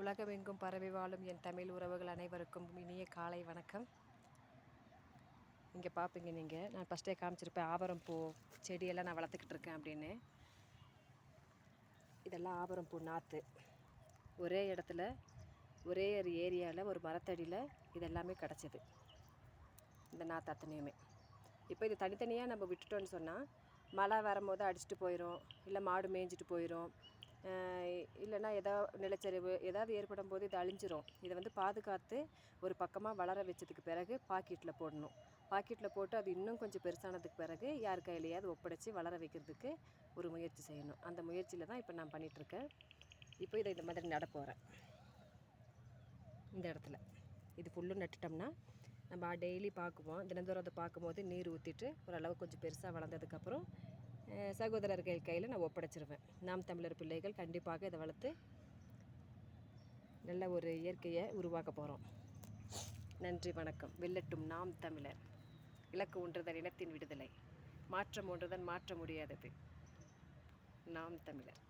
உலகமெங்கும் பரவி வாழும் என் தமிழ் உறவுகள் அனைவருக்கும் இனிய காலை வணக்கம். இங்கே பார்ப்பீங்க நீங்கள் நான் ஃபஸ்ட்டே காமிச்சிருப்பேன். ஆபரம் பூ செடியெல்லாம் நான் வளர்த்துக்கிட்டு இருக்கேன் அப்படின்னு. இதெல்லாம் ஆபரம் பூ நாற்று ஒரே இடத்துல ஒரே ஒரு ஏரியாவில் ஒரு மரத்தடியில் இதெல்லாமே கிடச்சிது. இந்த நாற்று அத்தனையுமே. இப்போ இது தனித்தனியாக நம்ம விட்டுட்டோன்னு சொன்னால் மழை வரும்போது அடிச்சுட்டு போயிடும் இல்லை மாடு மேய்ஞ்சிட்டு போயிடும் இல்லைன்னா ஏதோ நிலச்சரிவு ஏதாவது ஏற்படும் போது இது அழிஞ்சிரும். இதை வந்து பாதுகாத்து ஒரு பக்கமாக வளர வச்சதுக்கு பிறகு பாக்கெட்டில் போடணும். பாக்கெட்டில் போட்டு அது இன்னும் கொஞ்சம் பெருசானதுக்கு பிறகு யார் கையிலையாவது ஒப்படைச்சி வளர வைக்கிறதுக்கு ஒரு முயற்சி செய்யணும். அந்த முயற்சியில் தான் இப்போ நான் பண்ணிகிட்ருக்கேன் இப்போ இதை இந்த மாதிரி நட போகிறேன் இந்த இடத்துல. இது ஃபுல்லும் நட்டுட்டோம்னா நம்ம டெய்லி பார்க்குவோம் தினந்தோறும் அதை பார்க்கும்போது நீர் ஊற்றிட்டு ஓரளவு கொஞ்சம் பெருசாக வளர்ந்ததுக்கப்புறம் சகோதரர்கள் கையில் நான் ஒப்படைச்சிருவேன். நாம் தமிழர் பிள்ளைகள் கண்டிப்பாக இதை வளர்த்து நல்ல ஒரு இயற்கையை உருவாக்க போகிறோம் நன்றி வணக்கம். வெல்லட்டும் நாம் தமிழர். இலக்கு ஒன்றுதல் இனத்தின் விடுதலை. மாற்றம் ஒன்றுதான் மாற்ற முடியாதது. நாம் தமிழர்.